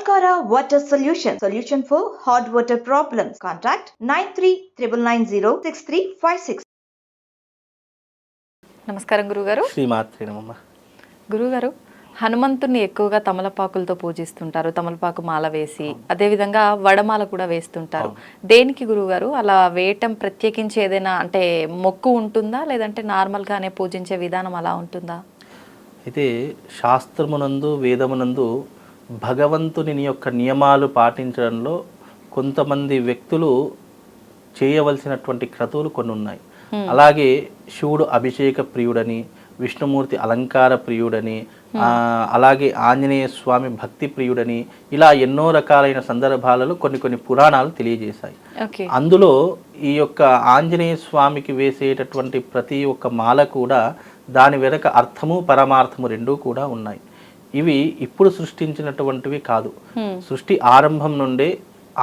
Alcara Water Solution. Solution for hot water problems. Contact 9399906356. నమస్కారం గురుగారు. శ్రీమాత్రి గురుగారు హనుమంతుని ఎక్కువగా తమలపాకులతో పూజిస్తుంటారు. తమలపాకు మాల వేసి అదేవిధంగా వడమాల కూడా వేస్తుంటారు. దేనికి గురుగారు? అలా వేయటం ప్రత్యేకించి ఏదైనా అంటే మొక్కు ఉంటుందా? లేదంటే నార్మల్గానే పూజించే విధానం అలా ఉంటుందా? అయితే శాస్త్రమునందు వేదమునందు భగవంతుని యొక్క నియమాలు పాటించడంలో కొంతమంది వ్యక్తులు చేయవలసినటువంటి క్రతువులు కొన్ని ఉన్నాయి. అలాగే శివుడు అభిషేక ప్రియుడని విష్ణుమూర్తి అలంకార ప్రియుడని అలాగే ఆంజనేయ స్వామి భక్తి ప్రియుడని ఇలా ఎన్నో రకాలైన సందర్భాలలో కొన్ని కొన్ని పురాణాలు తెలియజేశాయి. అందులో ఈ యొక్క ఆంజనేయ స్వామికి వేసేటటువంటి ప్రతి ఒక్క మాల కూడా దాని వెనక అర్థము పరమార్థము రెండూ కూడా ఉన్నాయి. ఇవి ఇప్పుడు సృష్టించినటువంటివి కాదు. సృష్టి ఆరంభం నుండే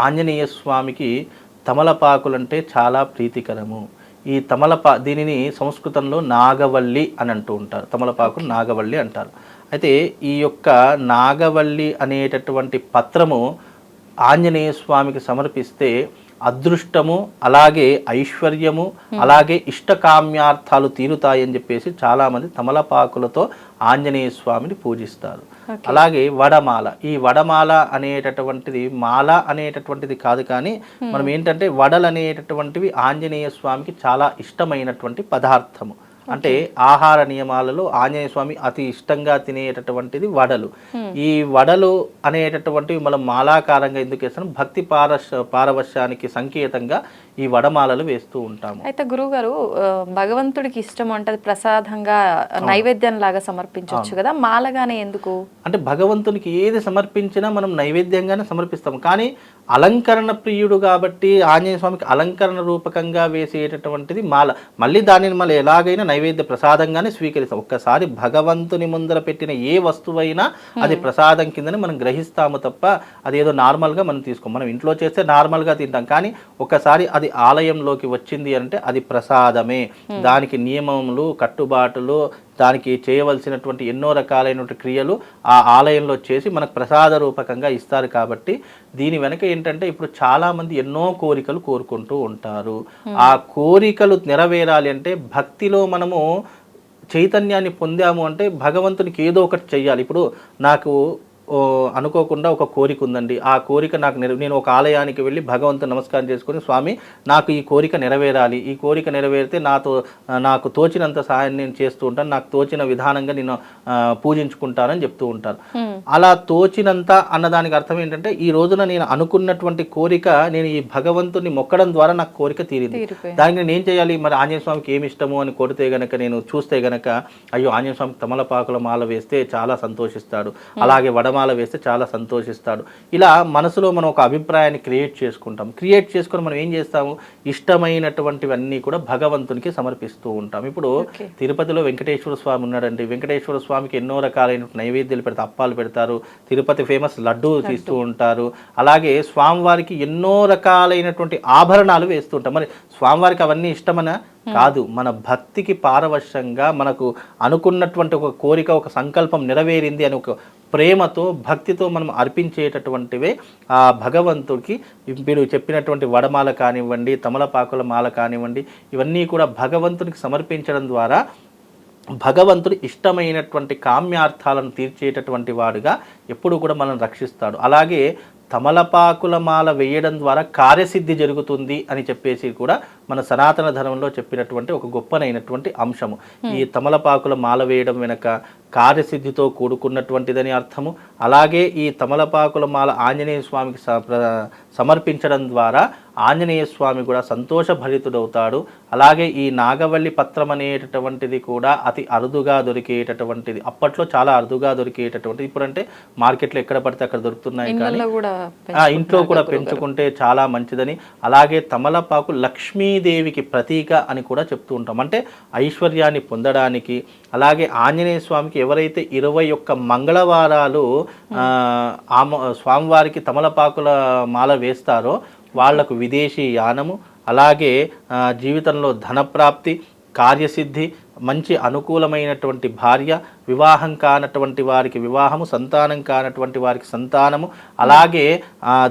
ఆంజనేయ స్వామికి తమలపాకులంటే చాలా ప్రీతికరము. ఈ తమలపా దీనిని సంస్కృతంలో నాగవల్లి అని అంటూ ఉంటారు. తమలపాకు నాగవల్లి అంటారు. అయితే ఈ యొక్క నాగవల్లి అనేటటువంటి పత్రము ఆంజనేయ స్వామికి సమర్పిస్తే అదృష్టము అలాగే ఐశ్వర్యము అలాగే ఇష్టకామ్యార్థాలు తీరుతాయని చెప్పేసి చాలామంది తమలపాకులతో ఆంజనేయ స్వామిని పూజిస్తారు. అలాగే వడమాల. ఈ వడమాల అనేటటువంటిది మాల అనేటటువంటిది కాదు కానీ మనం ఏంటంటే వడలు అనేటటువంటివి ఆంజనేయ స్వామికి చాలా ఇష్టమైనటువంటి పదార్థము. అంటే ఆహార నియమాలలో ఆంజనేయ స్వామి అతి ఇష్టంగా తినేటటువంటిది వడలు. ఈ వడలు అనేటటువంటివి మనం మాలాకారంగా ఎందుకు వేస్తాం? భక్తి పారశ పారవశ్యానికి సంకేతంగా ఈ వడమాలలు వేస్తూ ఉంటాము. అయితే గురుగారు భగవంతుడికి ఇష్టం అంటే ప్రసాదంగా నైవేద్యం లాగా సమర్పించవచ్చు కదా? మాలగానే ఎందుకు? అంటే భగవంతునికి ఏది సమర్పించినా మనం నైవేద్యంగానే సమర్పిస్తాం కానీ అలంకరణ ప్రియుడు కాబట్టి ఆంజనేయ స్వామికి అలంకరణ రూపకంగా వేసేటటువంటిది మాల. మళ్ళీ దానిని మళ్ళీ ఎలాగైనా నైవేద్య ప్రసాదంగానే స్వీకరిస్తాం. ఒక్కసారి భగవంతుని ముందర పెట్టిన ఏ వస్తువైనా అది ప్రసాదం కిందనే మనం గ్రహిస్తాము తప్ప అదేదో నార్మల్గా మనం తీసుకోం. మనం ఇంట్లో చేస్తే నార్మల్గా తింటాం. కానీ ఒకసారి అది ఆలయంలోకి వచ్చింది అంటే అది ప్రసాదమే. దానికి నియమములు కట్టుబాటులు దానికి చేయవలసినటువంటి ఎన్నో రకాలైనటువంటి క్రియలు ఆ ఆలయంలో చేసి మనకు ప్రసాద రూపకంగా ఇస్తారు కాబట్టి దీని వెనక ఏంటంటే ఇప్పుడు చాలామంది ఎన్నో కోరికలు కోరుకుంటూ ఉంటారు. ఆ కోరికలు నెరవేరాలి అంటే భక్తిలో మనము చైతన్యాన్ని పొందాము అంటే భగవంతునికి ఏదో ఒకటి చెయ్యాలి. ఇప్పుడు నాకు అనుకోకుండా ఒక కోరిక ఉందండి. ఆ కోరిక నాకు నెర నేను ఒక ఆలయానికి వెళ్ళి భగవంతుని నమస్కారం చేసుకుని స్వామి నాకు ఈ కోరిక నెరవేరాలి. ఈ కోరిక నెరవేరితే నాతో నాకు తోచినంత సహాయం నేను చేస్తూ ఉంటాను. నాకు తోచిన విధానంగా నేను పూజించుకుంటానని చెప్తూ ఉంటారు. అలా తోచినంత అన్నదానికి అర్థం ఏంటంటే ఈ రోజున నేను అనుకున్నటువంటి కోరిక నేను ఈ భగవంతుని మొక్కడం ద్వారా నాకు కోరిక తీరింది. దానికి నేను ఏం చేయాలి? మరి ఆంజనేయ స్వామికి ఏమి ఇష్టము అని కొడితే గనక నేను చూస్తే గనక అయ్యో ఆంజనేయ స్వామికి తమలపాకుల మాల వేస్తే చాలా సంతోషిస్తాడు. అలాగే వడమాల వేస్తే చాలా సంతోషిస్తాడు. ఇలా మనసులో మనం ఒక అభిప్రాయాన్ని క్రియేట్ చేసుకుంటాం. క్రియేట్ చేసుకొని మనం ఏం చేస్తాము? ఇష్టమైనటువంటివన్నీ కూడా భగవంతునికి సమర్పిస్తూ ఉంటాం. ఇప్పుడు తిరుపతిలో వెంకటేశ్వర స్వామి ఉన్నాడండి. వెంకటేశ్వర స్వామికి ఎన్నో రకాలైన నైవేద్యాలు పెడతారు అప్పాలు పెడతారు. తిరుపతి ఫేమస్ లడ్డు తీస్తూ ఉంటారు. అలాగే స్వామివారికి ఎన్నో రకాలైనటువంటి ఆభరణాలు వేస్తూ ఉంటాం మరి స్వామివారికి అవన్నీ ఇష్టమనా? కాదు మన భక్తికి పారవశ్యంగా మనకు అనుకున్నటువంటి ఒక కోరిక ఒక సంకల్పం నెరవేరింది అని ఒక ప్రేమతో భక్తితో మనం అర్పించేటటువంటివే ఆ భగవంతుడికి. మీరు చెప్పినటువంటి వడమాల కానివ్వండి తమలపాకుల మాల కానివ్వండి ఇవన్నీ కూడా భగవంతునికి సమర్పించడం ద్వారా భగవంతుడు ఇష్టమైనటువంటి కామ్యార్థాలను తీర్చేటటువంటి వాడుగా ఎప్పుడు కూడా మనం రక్షిస్తాడు. అలాగే తమలపాకుల మాల వేయడం ద్వారా కార్యసిద్ధి జరుగుతుంది అని చెప్పేసి కూడా మన సనాతన ధర్మంలో చెప్పినటువంటి ఒక గొప్పనైనటువంటి అంశము. ఈ తమలపాకుల మాల వేయడం వెనక కార్యసిద్ధితో కూడుకున్నటువంటిదని అర్థము. అలాగే ఈ తమలపాకుల మాల ఆంజనేయ స్వామికి సమర్పించడం ద్వారా ఆంజనేయ స్వామి కూడా సంతోషభరితుడవుతాడు. అలాగే ఈ నాగవల్లి పత్రం అనేటటువంటిది కూడా అతి అరుదుగా దొరికేటటువంటిది. అప్పట్లో చాలా అరుదుగా దొరికేటటువంటిది. ఇప్పుడంటే మార్కెట్లో ఎక్కడ పడితే అక్కడ దొరుకుతున్నాయి కానీ ఇంట్లో కూడా పెంచుకుంటే చాలా మంచిదని. అలాగే తమలపాకు లక్ష్మీదేవికి ప్రతీక అని కూడా చెప్తూ ఉంటాం. అంటే ఐశ్వర్యాన్ని పొందడానికి అలాగే ఆంజనేయ స్వామికి ఎవరైతే ఇరవై ఒక్క మంగళవారాలు ఆ, ఆమ స్వామివారికి తమలపాకుల మాల వేస్తారో వాళ్ళకు విదేశీ యానము అలాగే జీవితంలో ధనప్రాప్తి కార్యసిద్ధి మంచి అనుకూలమైనటువంటి భార్య వివాహం కానటువంటి వారికి వివాహము సంతానం కానటువంటి వారికి సంతానము అలాగే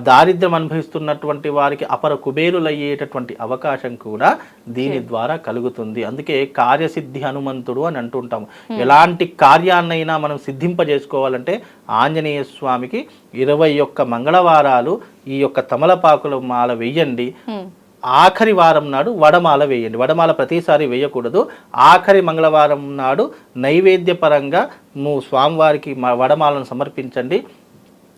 దారిద్ర్యం అనుభవిస్తున్నటువంటి వారికి అపర కుబేరులు అయ్యేటటువంటి అవకాశం కూడా దీని ద్వారా కలుగుతుంది. అందుకే కార్యసిద్ధి హనుమంతుడు అని అంటుంటాము. ఎలాంటి కార్యాన్నైనా మనం సిద్ధింపజేసుకోవాలంటే ఆంజనేయ స్వామికి ఇరవై ఒక్క మంగళవారాలు ఈ యొక్క తమలపాకుల మాల వెయ్యండి. ఆఖరి వారం నాడు వడమాల వేయండి. వడమాల ప్రతిసారి వేయకూడదు. ఆఖరి మంగళవారం నాడు నైవేద్యపరంగా నువ్వు స్వామివారికి మా వడమాలను సమర్పించండి.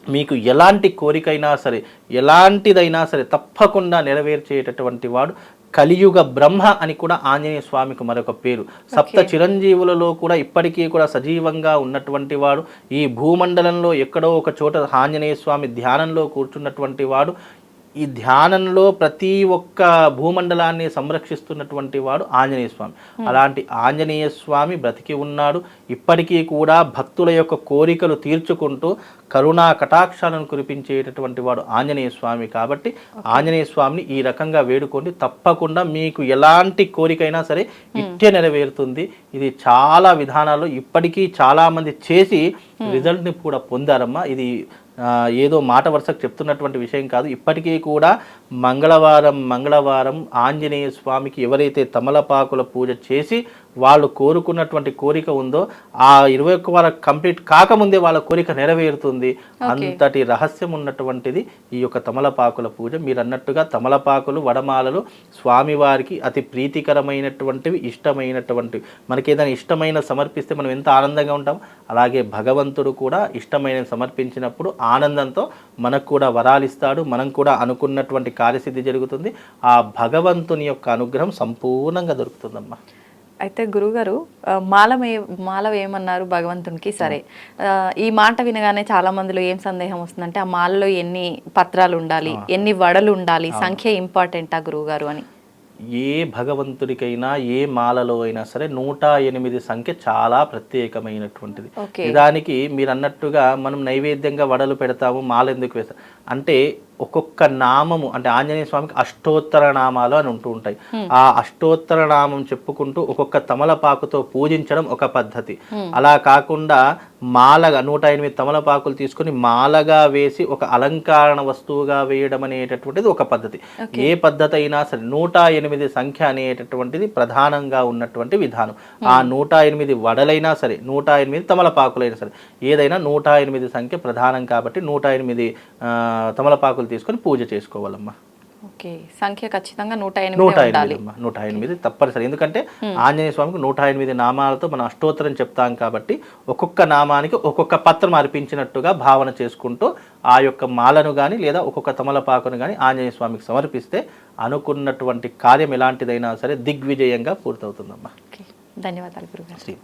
మీకు ఎలాంటి కోరికైనా సరే ఎలాంటిదైనా సరే తప్పకుండా నెరవేర్చేటటువంటి వాడు కలియుగ బ్రహ్మ అని కూడా ఆంజనేయ స్వామికి మరొక పేరు. సప్త చిరంజీవులలో కూడా ఇప్పటికీ కూడా సజీవంగా ఉన్నటువంటి వాడు ఈ భూమండలంలో ఎక్కడో ఒక చోట ఆంజనేయ స్వామి ధ్యానంలో కూర్చున్నటువంటి వాడు ఈ ధ్యానంలో ప్రతి ఒక్క భూమండలాన్ని సంరక్షిస్తున్నటువంటి వాడు ఆంజనేయ స్వామి. అలాంటి ఆంజనేయ స్వామి బ్రతికి ఉన్నాడు. ఇప్పటికీ కూడా భక్తుల యొక్క కోరికలు తీర్చుకుంటూ కరుణా కటాక్షాలను కురిపించేటటువంటి వాడు ఆంజనేయ స్వామి కాబట్టి ఆంజనేయ స్వామిని ఈ రకంగా వేడుకోండి. తప్పకుండా మీకు ఎలాంటి కోరికైనా సరే ఇట్టే నెరవేరుతుంది. ఇది చాలా విధానాల్లో ఇప్పటికీ చాలా మంది చేసి రిజల్ట్ని కూడా పొందారమ్మా. ఇది ఏదో మాట వరుసకు చెప్తున్నటువంటి విషయం కాదు. ఇప్పటికీ కూడా మంగళవారం మంగళవారం ఆంజనేయ స్వామికి ఎవరైతే తమలపాకుల పూజ చేసి వాళ్ళు కోరుకున్నటువంటి కోరిక ఉందో ఆ ఇరవై ఒక్క వారం కంప్లీట్ కాకముందే వాళ్ళ కోరిక నెరవేరుతుంది. అంతటి రహస్యం ఉన్నటువంటిది ఈ యొక్క తమలపాకుల పూజ. మీరు అన్నట్టుగా తమలపాకులు వడమాలలు స్వామివారికి అతి ప్రీతికరమైనటువంటివి ఇష్టమైనటువంటివి. మనకి ఏదైనా ఇష్టమైన సమర్పిస్తే మనం ఎంత ఆనందంగా ఉంటాం? అలాగే భగవంతుడు కూడా ఇష్టమైన సమర్పించినప్పుడు ఆనందంతో మనకు కూడా వరాలిస్తాడు. మనం కూడా అనుకున్నటువంటి కార్యసిద్ధి జరుగుతుంది. ఆ భగవంతుని యొక్క అనుగ్రహం సంపూర్ణంగా దొరుకుతుందమ్మా. అయితే గురుగారు ఆ, మాల మాల వేయమన్నారు భగవంతునికి? సరే. ఆ, ఈ మాట వినగానే చాలా మందిలో ఏం సందేహం వస్తుందంటే ఆ మాలలో ఎన్ని పత్రాలు ఉండాలి ఎన్ని వడలు ఉండాలి సంఖ్య ఇంపార్టెంటా గురువుగారు అని? ఏ భగవంతుడికైనా ఏ మాలలో అయినా సరే నూట ఎనిమిది సంఖ్య చాలా ప్రత్యేకమైనటువంటిది. నిజానికి మీరు అన్నట్టుగా మనం నైవేద్యంగా వడలు పెడతాము మాల ఎందుకు వేస్తాం? అంటే ఒక్కొక్క నామము అంటే ఆంజనేయ స్వామికి అష్టోత్తర నామాలు అని ఉంటూ ఉంటాయి. ఆ అష్టోత్తర నామం చెప్పుకుంటూ ఒక్కొక్క తమలపాకుతో పూజించడం ఒక పద్ధతి. అలా కాకుండా మాలగా నూట ఎనిమిది తమలపాకులు తీసుకొని మాలగా వేసి ఒక అలంకరణ వస్తువుగా వేయడం అనేటటువంటిది ఒక పద్ధతి. ఏ పద్ధతి అయినా సరే నూట ఎనిమిది సంఖ్య అనేటటువంటిది ప్రధానంగా ఉన్నటువంటి విధానం. ఆ నూట ఎనిమిది వడలైనా సరే నూట ఎనిమిది తమలపాకులైనా సరే ఏదైనా నూట ఎనిమిది సంఖ్య ప్రధానం కాబట్టి నూట ఎనిమిది తమలపాకులు తీసుకొని పూజ చేసుకోవాలమ్మా. ఓకే. సంఖ్య ఖచ్చితంగా నూట నూట ఎనిమిది నూట ఎనిమిది తప్పనిసరి. ఎందుకంటే ఆంజనేయ స్వామికి నూట ఎనిమిది నామాలతో మనం అష్టోత్తరం చెప్తాం కాబట్టి ఒక్కొక్క నామానికి ఒక్కొక్క పత్రం అర్పించినట్టుగా భావన చేసుకుంటూ ఆ యొక్క మాలను కానీ లేదా ఒక్కొక్క తమలపాకును కానీ ఆంజనేయ స్వామికి సమర్పిస్తే అనుకున్నటువంటి కార్యం ఎలాంటిదైనా సరే దిగ్విజయంగా పూర్తవుతుందమ్మా. ధన్యవాదాలు గురుగారు. శ్రీ